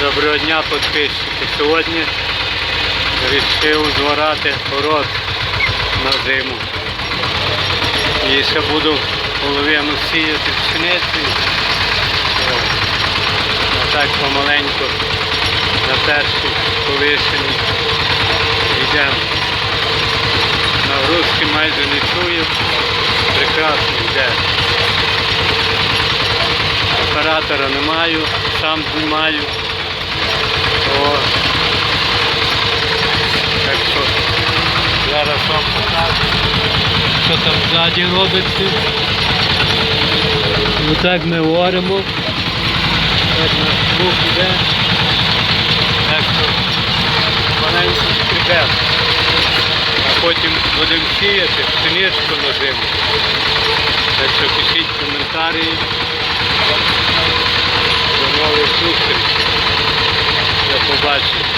Доброго дня, підписчики. Сьогодні вирішив зворати город на зиму. І ще буду половину сіяти пшениці. А так помаленьку на першій повишенні йдемо. Нагрузки майже не чую. Прекрасно йде. Оператора не маю, сам знімаю. Так що зараз вам покажу, що там ззаді робиться. Отак ми говоримо. Так наш звук іде. Так що маленький скребет. А потім будемо сіяти пшеничку на зиму. Так що пишіть коментарі. ভালোবাসি